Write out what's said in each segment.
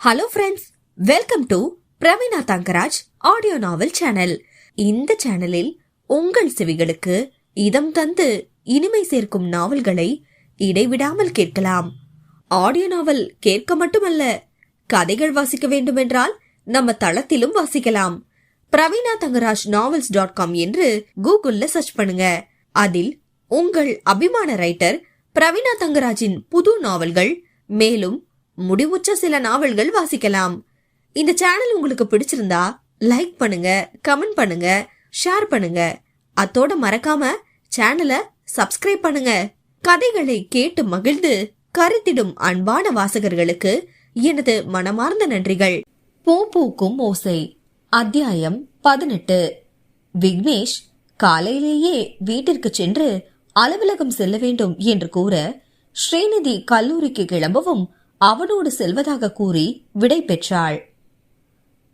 Hello friends welcome to Praveena Thangaraj audio novel channel இந்த சேனலில் உங்கள் செவிகளுக்கு இதம் தந்து இனிமை சேர்க்கும் நாவல்களை இடைவிடாமல் கேட்கலாம். ஆடியோ நாவல் கேட்க மட்டுமல்ல கதைகள் வாசிக்க வேண்டுமென்றால் நம்ம தளத்திலும் வாசிக்கலாம். Praveena Thangaraj novels dot com என்று கூகுள்ல சர்ச் பண்ணுங்க. அதில் உங்கள் அபிமான ரைட்டர் பிரவீனா தங்கராஜின் புது நாவல்கள் மேலும் முடிவுற்ற சில நாவல்கள் வாசிக்கலாம். இந்த சேனல் உங்களுக்கு பிடிச்சிருந்தா லைக் பண்ணுங்க கமெண்ட் பண்ணுங்க ஷேர் பண்ணுங்க. அத்தோட மறக்காம சேனலை சப்ஸ்கிரைப் பண்ணுங்க. கதைகளை கேட்டு மகிழ்ந்து கருத்திடும் அன்பான வாசகர்களுக்கு எனது மனமார்ந்த நன்றிகள். பூ பூக்கும் ஓசை. அத்தியாயம் பதினெட்டு. விக்னேஷ் காலையிலேயே வீட்டிற்கு சென்று அலுவலகம் செல்ல வேண்டும் என்று கூற ஸ்ரீநிதி கல்லூரிக்கு கிளம்பவும் அவனோடு செல்வதாக கூறி விடை பெற்றாள்.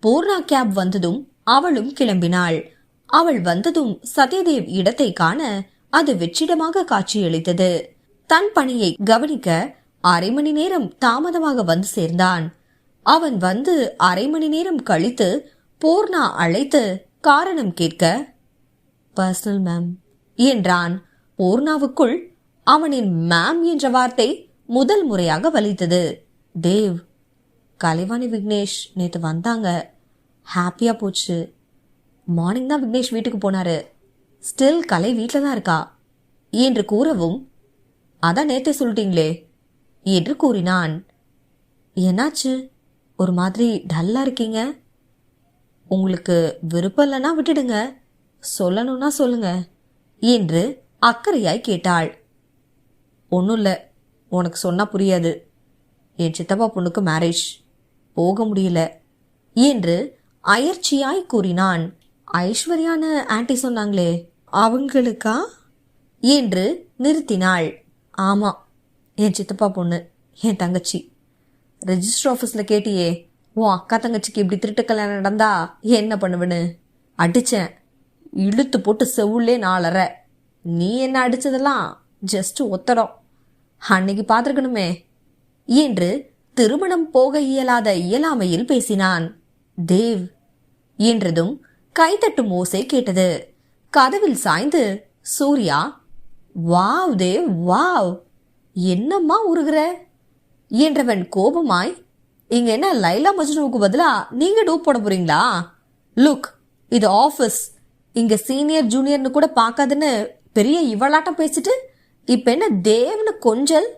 பூர்ணா கேப் வந்ததும் அவளும் கிளம்பினாள். அவள் வந்ததும் சத்யதேவ் இடத்தை காண அது வெற்றிடமாக காட்சியளித்தது. தன் பணியை கவனிக்க அரை மணி நேரம் தாமதமாக வந்து சேர்ந்தான். அவன் வந்து அரை மணி நேரம் கழித்து பூர்ணா அழைத்து காரணம் கேட்க பர்சனல் மேம் என்றான். பூர்ணாவுக்குள் அவனின் மேம் என்ற வார்த்தை முதல் முறையாக வலித்தது. தேவ் கலைவாணி விக்னேஷ் நேற்று வந்தாங்க. ஹாப்பியாக போச்சு. மார்னிங் தான் விக்னேஷ் வீட்டுக்கு போனாரு. ஸ்டில் கலை வீட்டில் தான் இருக்கா? என்று கூறவும் அதான் நேத்தே சொல்லிட்டீங்களே என்று கூறினான். என்னாச்சு? ஒரு மாதிரி டல்லா இருக்கீங்க? உங்களுக்கு விருப்பம் இல்லைன்னா விட்டுடுங்க. சொல்லணும்னா சொல்லுங்க என்று அக்கறையாய் கேட்டாள். ஒன்றும் இல்லை. உனக்கு சொன்னா புரியாது. என் சித்தப்பா பொண்ணுக்கு மேரேஜ் போக முடியல. என்று அயர்ச்சியாய் கூறினான். ஐஸ்வர்யான ஆன்டி சொன்னாங்களே அவங்களுக்கா? என்று நிறுத்தினாள். ஆமாம் என் சித்தப்பா பொண்ணு என் தங்கச்சி. ரெஜிஸ்டர் ஆஃபீஸில் கேட்டியே உன் அக்கா தங்கச்சிக்கு இப்படி திருட்டு கல்யாணம் நடந்தா என்ன பண்ணுவேன்னு அடித்தேன் இழுத்து போட்டு செவுள்ளே நாளற நீ என்ன அடித்ததெல்லாம் ஜஸ்ட் ஒத்தடம். அன்னைக்கு பார்த்துருக்கணுமே. என்று திருமணம் போக இயலாத இயலாமையில் பேசினான். தேவ் என்றதும் கைதட்டும் ஓசை கேட்டது. கதவில் சாய்ந்து சூர்யா வாவ் தேவ் வாவ் என்னம்மா உருகிற? என்றவன் கோபமாய் இங்க என்ன லைலா மஜ்னுவுக்கு பதிலா நீங்க டூப் போட போறீங்களா? லுக் இது ஆஃபீஸ். இங்க சீனியர் ஜூனியர்னு கூட பார்க்காதுன்னு பெரிய இவளாட்டம் பேசிட்டு இப்ப என்ன தேவ்னு கொஞ்சல்?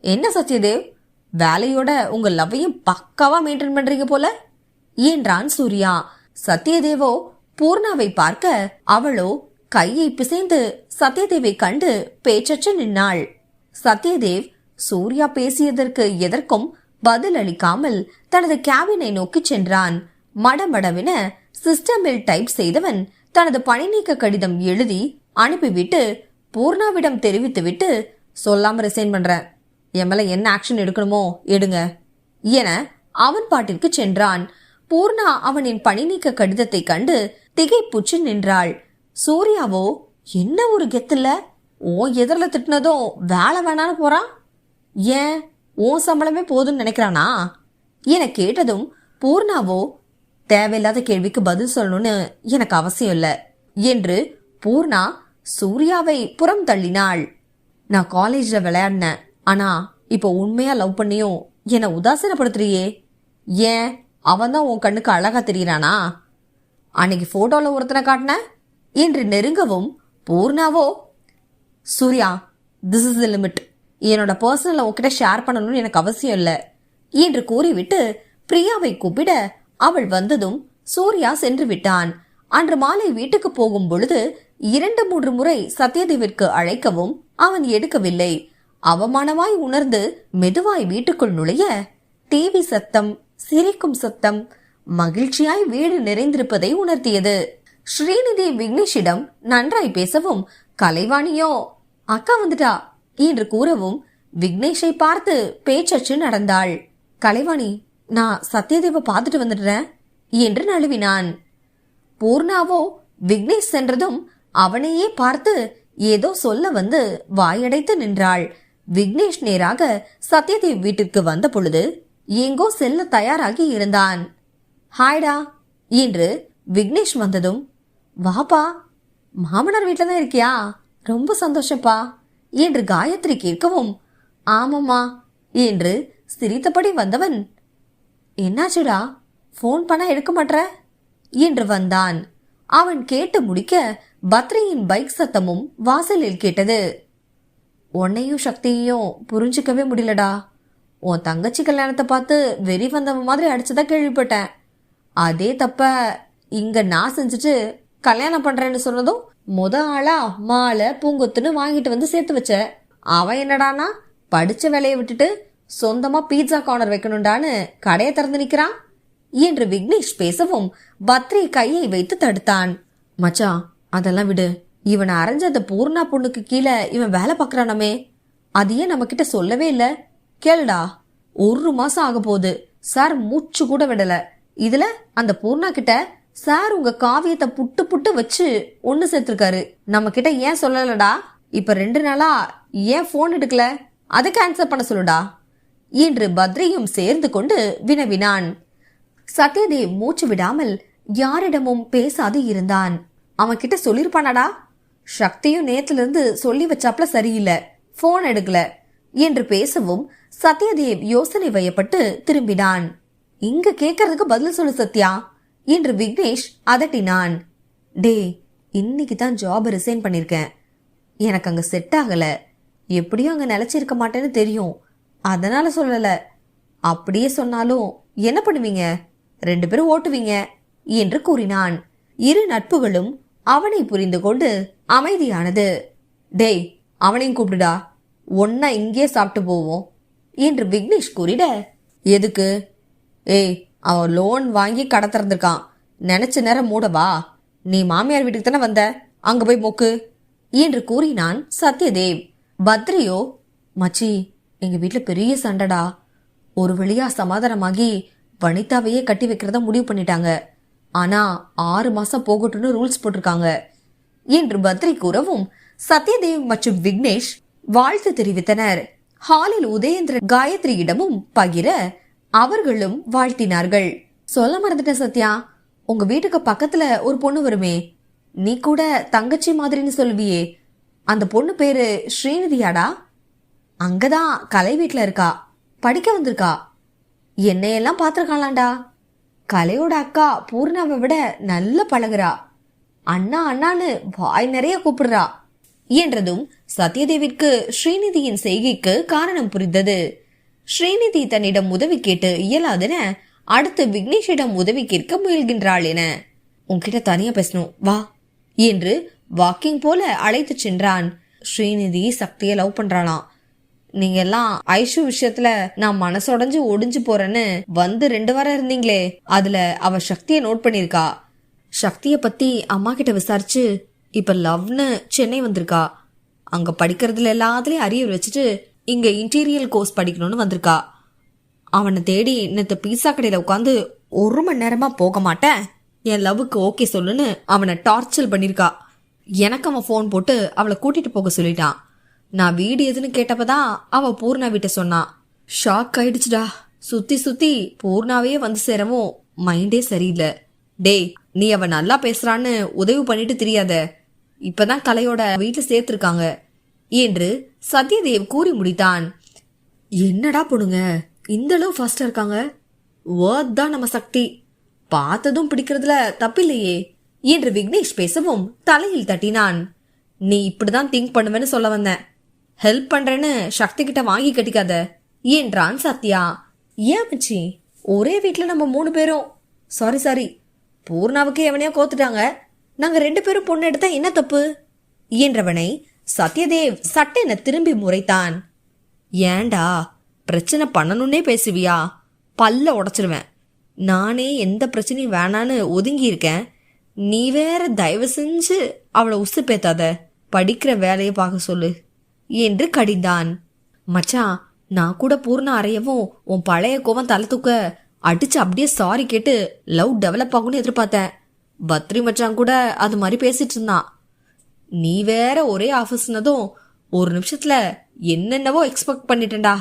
என்ன சத்யதேவ்? வேலையோட உங்க லவ்வையும் பக்காவா மெயின்டைன் பண்றீங்க போல? என்றான் சூர்யா? சத்யதேவோ பூர்ணாவை பார்க்க அவளோ கையை பிசைந்து சத்யதேவை கண்டு பேச்சற்று நின்னாள். சத்யதேவ் சூர்யா பேசியதற்கு எதற்கும் பதில் அளிக்காமல் தனது கேபினை நோக்கி சென்றான். மடமடவென சிஸ்டமில் டைப் செய்தவன் தனது பணி நீக்க கடிதம் எழுதி அனுப்பிவிட்டு பூர்ணாவிடம் தெரிவித்துவிட்டு சொல்லாம ரிசைன் பண்றேன். என் மேலே என்ன ஆக்ஷன் எடுக்கணுமோ எடுங்க. என அவன் பாட்டிற்கு சென்றான். பூர்ணா அவனின் பணி நீக்க கடிதத்தை கண்டு திகைப்புற்று நின்றாள். சூர்யாவோ என்ன ஒரு கெத்துல ஓ எதிரில் திட்டினதும் வேலை வேணான்னு போறான் ஏன்? உன் சம்பளமே போதும்னு நினைக்கிறானா? என கேட்டதும் பூர்ணாவோ தேவையில்லாத கேள்விக்கு பதில் சொல்லணும்னு எனக்கு அவசியம் இல்லை என்று பூர்ணா சூர்யாவை புறம் தள்ளினாள். நான் காலேஜில் விளையாடினேன். ஆனா இப்போ உண்மையா லவ் பண்ணியும் என்னை உதாசீனப்படுத்துறியே. ஏன்? அவன் தான் உன் கண்ணுக்கு அழகா தெரியறானா? அன்னைக்கு போட்டோல ஒருத்தனை காட்டின என்று நெருங்கவும் பூர்ணாவோ? Surya this is the limit என்னோட பர்சனலை உன்கிட்ட ஷேர் பண்ணணும்னு எனக்கு அவசியம் இல்லை. என்று கூறிவிட்டு பிரியாவை கூப்பிட அவள் வந்ததும் சூர்யா சென்று விட்டான். அன்று மாலை வீட்டுக்கு போகும் பொழுது இரண்டு மூன்று முறை சத்யதேவிற்கு அழைக்கவும் அவன் எடுக்கவில்லை. அவமானமாய் உணர்ந்து மெதுவாய் வீட்டுக்குள் நுழைய டிவி சத்தம் சிரிக்கும் சத்தம் மகிழ்ச்சியாய் வீடு நிறைந்திருப்பதை உணர்த்தியது. ஸ்ரீநிதி விக்னேஷிடம் நன்றாய் பேசவும் கலைவாணியோ அக்கா வந்துட்டா? என்று கூறவும் விக்னேஷை பார்த்து பேச்சச்சு நடந்தாள். கலைவாணி நான் சத்யதேவ பார்த்துட்டு வந்துடுறேன் என்று நழுவினான். பூர்ணாவோ விக்னேஷ் சென்றதும் அவனையே பார்த்து ஏதோ சொல்ல வந்து வாயடைத்து நின்றாள். விக்னேஷ் நேராக சத்யதேவ் வீட்டிற்கு வந்த பொழுது எங்கோ செல்ல தயாராகி இருந்தான். ஹாய்டா என்று விக்னேஷ் வந்ததும் வாப்பா மாமனார் வீட்டில் தான் இருக்கியா? ரொம்ப சந்தோஷப்பா என்று காயத்ரி கேட்கவும் ஆமாம்மா என்று சிரித்தபடி வந்தவன் என்னாச்சுடா ஃபோன் பண்ண எடுக்க மாட்ற? என்று வந்தான். அவன் கேட்டு முடிக்க பத்ரியின் பைக் சத்தமும் வாசலில் கேட்டது. உன்னையும் சக்தியையும் புரிஞ்சிக்கவே முடியலடா. உன் தங்கச்சி கல்யாணத்தை பார்த்து வெறி வந்தவன் மாதிரி அடிச்சுதான் கேள்விப்பட்டேன். அதே தப்ப இங்க நான் செஞ்சுட்டு கல்யாணம் பண்றேன்னு சொன்னதும் முத ஆளா மாலை பூங்கொத்துன்னு வாங்கிட்டு வந்து சேர்த்து வச்ச அவன் என்னடானா படிச்ச வேலையை விட்டுட்டு சொந்தமா பீட்சா கார்னர் வைக்கணும்டான்னு கடையை திறந்து நிக்கிறான். என்று விக்னேஷ் பேசவும் பத்ரி கையை வைத்து தடுத்தான். மச்சான் அதெல்லாம் விடு. இவனை அரைஞ்ச அந்த பூர்ணா பொண்ணுக்கு கீழே இவன் வேலை பார்க்கறானாமே. அது ஏன் நம்ம கிட்ட சொல்லவே இல்ல. கேளுடா. ஒரு மாசம் ஆக போகுது. சார் மூச்சு கூட விடல. இதுல அந்த பூர்ணா கிட்ட சார் உங்க காவியத்தை புட்டு புட்டு வச்சு ஒண்ணு சேர்த்திருக்காரு. நம்ம கிட்ட ஏன் சொல்லலடா? இப்ப ரெண்டு நாளா ஏன் போன் எடுக்கல? அதுக்கு ஆன்சர் பண்ண சொல்லுடா. என்று பத்ரியும் சேர்ந்து கொண்டு வினவினான். சத்யதேவ் மூச்சு விடாமல் யாரிடமும் பேசாது இருந்தான். அவன் கிட்ட சொல்லிருப்பானாடா? சக்தியும் நேத்துல இருந்து சொல்லி வச்சாப்ல சரியில்லை. போன் எடுக்கல. என்று பேசவும் சத்யதேவ் யோசனை வயப்பட்டு திரும்பினான். இங்க கேட்கறதுக்கு பதில் சொல்லு சத்யா என்று விக்னேஷ் அதட்டினான். டே இன்னைக்கு தான் ஜாப் ரிசைன் பண்ணிருக்கேன். எனக்கு அங்க செட் ஆகல. எப்படியும் அங்க நிலைச்சிருக்க மாட்டேன்னு தெரியும். அதனால சொல்லல. அப்படியே சொன்னாலும் என்ன பண்ணுவீங்க? ரெண்டு பேரும் ஓட்டுவீங்க என்று கூறினான். இரு நட்புகளும் அவனை புரிந்து கொண்டு அமைதியானது. டேய் அவனையும் கூப்பிடுடா. ஒன்னா இங்கே சாப்பிட்டு போவோம் என்று விக்னேஷ் கூறிட எதுக்கு? ஏய் அவன் லோன் வாங்கி கடை திறந்திருக்கான். நினைச்ச நேரம் மூடவா நீ மாமியார் வீட்டுக்கு தானே வந்த? அங்க போய் மொக்கு என்று கூறினான் சத்யதேவ். பத்ரியோ மச்சி எங்க வீட்டுல பெரிய சண்டைடா. ஒரு வழியா சமாதானமாகி வனிதாவையே கட்டி வைக்கிறதா முடிவு பண்ணிட்டாங்க. ஆனா ஆறு மாசம் போகட்டும்னு ரூல்ஸ் போட்டிருக்காங்க. என்று பத்ரி கூறவும் சத்யதேவ் மற்றும் விக்னேஷ் வாழ்த்து தெரிவித்தனர். ஹாலில் உதயேந்திரன் காயத்ரியிடமும் பகிர அவர்களும் வாழ்த்தினார்கள். சொல்ல மறந்துட்டேன் சத்யா உங்க வீட்டுக்கு பக்கத்துல ஒரு பொண்ணு வருமே. நீ கூட தங்கச்சி மாதிரின்னு சொல்லுவியே. அந்த பொண்ணு பேரு ஸ்ரீநிதியாடா? அங்கதான் கலை வீட்டில் இருக்கா. படிக்க வந்திருக்கா. என்னையெல்லாம் பாத்திருக்காளாண்டா கலையோட அக்கா பூர்ணாவை விட நல்ல பழகுறா. அண்ணா அண்ணான்னு வாய் நிறைய கூப்பிடுறா. என்றதும் சத்யதேவிற்கு ஸ்ரீநிதியின் செய்கைக்கு காரணம் புரிந்தது. ஸ்ரீநிதி தன்னிடம் உதவி கேட்டு இயலாதுன அடுத்து விக்னேஷிடம் உதவி கேட்க முயல்கின்றாள் என உன்கிட்ட தனியா பேசணும் வா என்று வாக்கிங் போல அழைத்து சென்றான். ஸ்ரீநிதி சக்தியை லவ் பண்றாளாம். நீங்க எல்லாம் ஐஷு விஷயத்துல நான் மனசுடைஞ்சு ஒடிஞ்சு போறேன்னு வந்து ரெண்டு வாரம் இருந்தீங்களே அதுல அவ சக்தியை நோட் பண்ணிருக்கா சக்திய பத்தி அம்மா கிட்ட விசாரிச்சு இப்ப லவ்னு சென்னை வந்திருக்கா. அங்க படிக்கிறதுல எல்லாத்துலயும் அரியர் வச்சுட்டு இங்க இன்டீரியல் கோர்ஸ் படிக்கணும்னு வந்திருக்கா. அவனை தேடி நேற்று பீஸா கடையில உட்காந்து ஒரு மணி நேரமா போக மாட்டேன். என் லவ்வுக்கு ஓகே சொல்லுன்னு அவனை டார்ச்சர் பண்ணிருக்கா எனக்கு அவன் ஃபோன் போட்டு அவளை கூட்டிட்டு போக சொல்லிட்டான். நான் வீடு எதுன்னு கேட்டப்பதான் அவ பூர்ணா வீட்டை சொன்னான் ஷாக் ஆயிடுச்சுடா. சுத்தி சுத்தி பூர்ணாவே வந்து சேரவும் மைண்டே சரியில்லை. டேய் நீ அவ நல்லா பேசுறான்னு உதவி பண்ணிட்டு தெரியாத. இப்பதான் கலையோட வீட்டுல சேர்த்திருக்காங்க. என்று சத்யதேவ் கூறி முடித்தான். என்னடா பொண்ணுங்க இந்த அளவு ஃபாஸ்டா இருக்காங்க? வேர்த் தான் நம்ம சக்தி. பார்த்ததும் பிடிக்கிறதுல தப்பில்லையே என்று விக்னேஷ் பேசவும் தலையில் தட்டினான். நீ இப்படிதான் திங்க் பண்ணுவேன்னு சொல்ல வந்தேன். ஹெல்ப் பண்றேன்னு சக்தி கிட்ட வாங்கி கட்டிக்காத. என்றான் சத்யா ஏன் மச்சி ஒரே வீட்டில் நம்ம மூணு பேரும். சாரி சாரி பூர்ணாவுக்கு எவனையோ கோத்துட்டாங்க. நாங்க ரெண்டு பேரும் பொண்ணு எடுத்தா என்ன தப்பு? என்றவனை சத்யதேவ் சட்டென திரும்பி முறைத்தான். ஏண்டா? பிரச்சனை பண்ணணும்னே பேசுவியா? பல்ல உடச்சிருவேன். நானே எந்த பிரச்சனையும் வேணான்னு ஒதுங்கி இருக்கேன் நீ வேற தயவு செஞ்சு அவளை உசு பேத்தாத. படிக்கிற வேலையை பார்க்க சொல்லு. என்று கடிந்தான். மச்சான் நான் கூட பூர்ண அறையவும் உன் பழைய கோவம் தலை தூக்க அடிச்சு அப்படியே சாரி கேட்டு லவ் டெவலப் ஆகும்னு எதிர்பார்த்தேன். பத்ரி மச்சான் கூட அது மாதிரி பேசிட்டு இருந்தான். நீ வேற ஒரே ஆபீஸ்னதும் ஒரு நிமிஷத்துல என்னென்னவோ எக்ஸ்பெக்ட் பண்ணிட்டேன்டா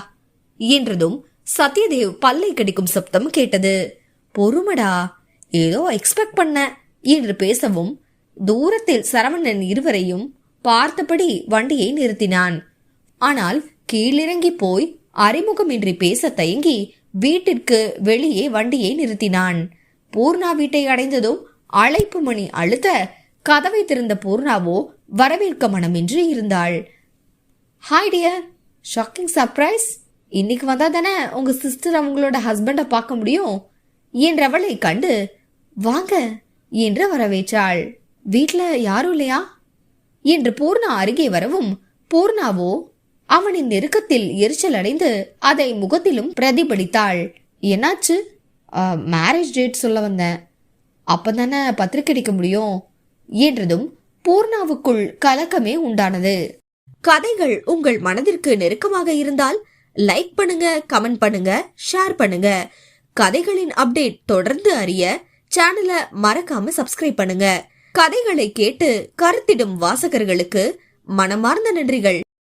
என்றதும் சத்யதேவ் பல்லை கடிக்கும் சப்தம் கேட்டது. பொறுமடா ஏதோ எக்ஸ்பெக்ட் பண்ண என்று பேசவும் தூரத்தில் சரவணன் இருவரையும் பார்த்தபடி வண்டியை நிறுத்தினான். ஆனால் கீழிறங்கி போய் அறிமுகமின்றி பேச தயங்கி வீட்டிற்கு வெளியே வண்டியை நிறுத்தினான். பூர்ணா வீட்டை அடைந்ததும் அழைப்பு மணி அழுத்த கதவை திறந்த பூர்ணாவோ வரவேற்க மனமின்றி இருந்தாள். ஹாய் டியர் ஷாக்கிங் சர்ப்ரைஸ் இன்னைக்கு வந்தா தானே உங்க சிஸ்டர் அவங்களோட ஹஸ்பண்டை பார்க்க முடியும்? என்றவளை கண்டு வாங்க என்று வரவேற்றாள். வீட்டில் யாரும் இல்லையா? என்று பூர்ணா அருகே வரவும் பூர்ணாவோ அவனின் நெருக்கத்தில் எரிச்சல் அடைந்து அதை முகத்திலும் பிரதிபலித்தாள். என்னாச்சு? மேரேஜ் டேட் சொல்ல வந்தேன் அப்பதானே பத்திரிக்கை அடிக்க முடியும்? என்றதும் பூர்ணாவுக்குள் கலக்கமே உண்டானது. கதைகள் உங்கள் மனதிற்கு நெருக்கமாக இருந்தால் லைக் பண்ணுங்க கமெண்ட் பண்ணுங்க ஷேர் பண்ணுங்க. கதைகளின் அப்டேட் தொடர்ந்து அறிய சேனலை மறக்காம சப்ஸ்கிரைப் பண்ணுங்க. கதைகளை கேட்டு கருத்திடும் வாசகர்களுக்கு மனமார்ந்த நன்றிகள்.